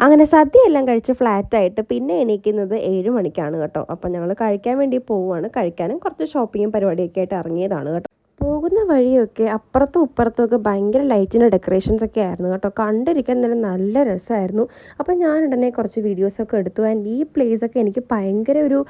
അങ്ങനെ സദ്യ എല്ലാം കഴിച്ച് ഫ്ലാറ്റായിട്ട് പിന്നെ എണീക്കുന്നത് ഏഴ് മണിക്കാണ് കേട്ടോ. അപ്പം ഞങ്ങൾ കഴിക്കാൻ വേണ്ടി പോവുകയാണ് കഴിക്കാനും കുറച്ച് ഷോപ്പിങ്ങും പരിപാടിയൊക്കെ ആയിട്ട് ഇറങ്ങിയതാണ് കേട്ടോ. പോകുന്ന വഴിയൊക്കെ അപ്പുറത്തും ഇപ്പുറത്തും ഒക്കെ ഭയങ്കര ലൈറ്റിന്റെ ഡെക്കറേഷൻസ് ഒക്കെ ആയിരുന്നു കേട്ടോ. കണ്ടിരിക്കാൻ തന്നെ നല്ല രസമായിരുന്നു. അപ്പോൾ ഞാൻ ഉടനെ കുറച്ച് വീഡിയോസൊക്കെ എടുത്തു. ആൻഡ് ഈ ഒക്കെ എനിക്ക് ഭയങ്കര ഒരു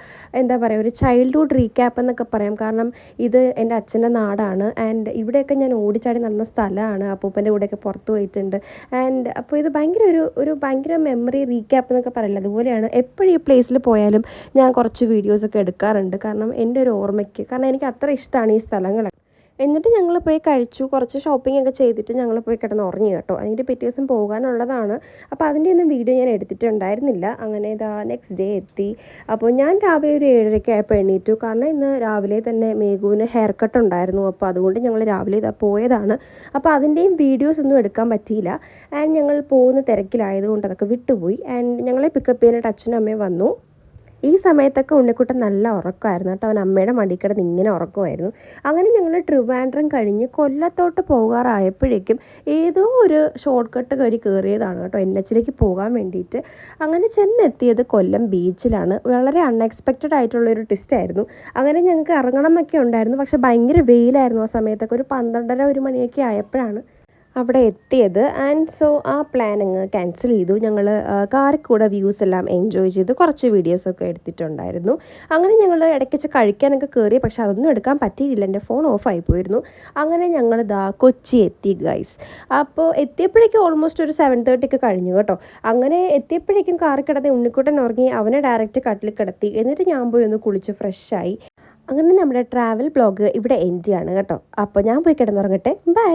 എന്താ പറയുക ഒരു ചൈൽഡ്ഹുഡ് റീക്യാപ്പ് എന്നൊക്കെ പറയാം. കാരണം ഇത് എന്റെ അച്ഛന്റെ നാടാണ്. ആൻഡ് ഇവിടെയൊക്കെ ഞാൻ ഓടിച്ചാടി നടന്ന സ്ഥലമാണ്. അപ്പൂപ്പന്റെ കൂടെയൊക്കെ പുറത്ത് പോയിട്ടുണ്ട്. ആൻഡ് അപ്പോൾ ഇത് ഭയങ്കര ഒരു ഒരു ഭയങ്കര മെമ്മറി റീക്യാപ്പ് എന്നൊക്കെ പറയില്ല? അതുപോലെയാണ് എപ്പോഴും ഈ പ്ലേസിൽ പോയാലും ഞാൻ കുറച്ച് വീഡിയോസൊക്കെ എടുക്കാറുണ്ട്. കാരണം എന്റെ ഒരു ഓർമ്മയ്ക്ക് കാരണം എനിക്ക് അത്ര ഇഷ്ടമാണ് ഈ സ്ഥലങ്ങൾ എന്നിട്ട് ഞങ്ങൾ പോയി കഴിച്ചു. കുറച്ച് ഷോപ്പിംഗ് ഒക്കെ ചെയ്തിട്ട് ഞങ്ങൾ പോയി കിടന്ന് ഉറങ്ങി കേട്ടോ. അതിന്റെ പിറ്റേ ദിവസം പോകാനുള്ളതാണ്. അപ്പോൾ അതിന്റെ ഒന്നും വീഡിയോ ഞാൻ എടുത്തിട്ടുണ്ടായിരുന്നില്ല. അങ്ങനെ ഇതാ നെക്സ്റ്റ് ഡേ എത്തി. അപ്പോൾ ഞാൻ രാവിലെ ഒരു ഏഴരയ്ക്ക് ആയപ്പോൾ എണീറ്റു. കാരണം ഇന്ന് രാവിലെ തന്നെ മേഘുവിന് ഹെയർ കട്ട് ഉണ്ടായിരുന്നു. അപ്പോൾ അതുകൊണ്ട് ഞങ്ങൾ രാവിലെ ഇതാ പോയതാണ്. അപ്പോൾ അതിന്റെയും വീഡിയോസ് ഒന്നും എടുക്കാൻ പറ്റിയില്ല. ആൻഡ് ഞങ്ങൾ പോകുന്ന തിരക്കിലായതുകൊണ്ട് അതൊക്കെ വിട്ടുപോയി. ആൻഡ് ഞങ്ങളെ പിക്കപ്പ് ചെയ്യാനായിട്ട് അച്ഛനും അമ്മയും വന്നു. ഈ സമയത്തൊക്കെ ഉണ്ണിക്കുട്ടൻ നല്ല ഉറക്കമായിരുന്നു കേട്ടോ. അവൻ അമ്മയുടെ മടി കിടന്ന് ഇങ്ങനെ ഉറക്കമായിരുന്നു. അങ്ങനെ ഞങ്ങൾ ട്രിവാൻഡ്രം കഴിഞ്ഞ് കൊല്ലത്തോട്ട് പോകാറായപ്പോഴേക്കും ഏതോ ഒരു ഷോർട്ട് കട്ട് വഴി കയറിയതാണ് കേട്ടോ എൻ എച്ചിലേക്ക് പോകാൻ വേണ്ടിയിട്ട്. അങ്ങനെ ചെന്നെത്തിയത് കൊല്ലം ബീച്ചിലാണ്. വളരെ അൺഎക്സ്പെക്റ്റഡ് ആയിട്ടുള്ളൊരു ട്വിസ്റ്റ് ആയിരുന്നു. അങ്ങനെ ഞങ്ങൾക്ക് ഇറങ്ങണം എന്നൊക്കെ ഉണ്ടായിരുന്നു. പക്ഷെ ഭയങ്കര വെയിലായിരുന്നു ആ സമയത്തൊക്കെ. ഒരു പന്ത്രണ്ടര ഒരു മണിയൊക്കെ ആയപ്പോഴാണ് അവിടെ എത്തിയത്. ആൻഡ് സോ ആ പ്ലാൻ അങ്ങ് ക്യാൻസൽ ചെയ്തു. ഞങ്ങൾ കാറിൽ കൂടെ വ്യൂസ് എല്ലാം എൻജോയ് ചെയ്ത്. കുറച്ച് വീഡിയോസൊക്കെ എടുത്തിട്ടുണ്ടായിരുന്നു. അങ്ങനെ ഞങ്ങൾ ഇടയ്ക്കിച്ച് കഴിക്കാനൊക്കെ കയറി പക്ഷെ അതൊന്നും എടുക്കാൻ പറ്റിയില്ല. എന്റെ ഫോൺ ഓഫായി പോയിരുന്നു. അങ്ങനെ ഞങ്ങൾ ദാ കൊച്ചി എത്തി ഗൈസ് അപ്പോൾ എത്തിയപ്പോഴേക്കും ഓൾമോസ്റ്റ് ഒരു സെവൻ തേർട്ടിക്ക് കഴിഞ്ഞു കേട്ടോ. അങ്ങനെ എത്തിയപ്പോഴേക്കും കാറിൽ കിടന്ന് ഉണ്ണിക്കുട്ടൻ ഉറങ്ങി. അവനെ ഡയറക്റ്റ് കട്ടിൽ കിടത്തി. എന്നിട്ട് ഞാൻ പോയി ഒന്ന് കുളിച്ച് ഫ്രഷായി അങ്ങനെ നമ്മുടെ ട്രാവൽ ബ്ലോഗ് ഇവിടെ എൻഡ് ചെയ്യാണ് കേട്ടോ. അപ്പോൾ ഞാൻ പോയി കിടന്നുറങ്ങട്ടെ. ബൈ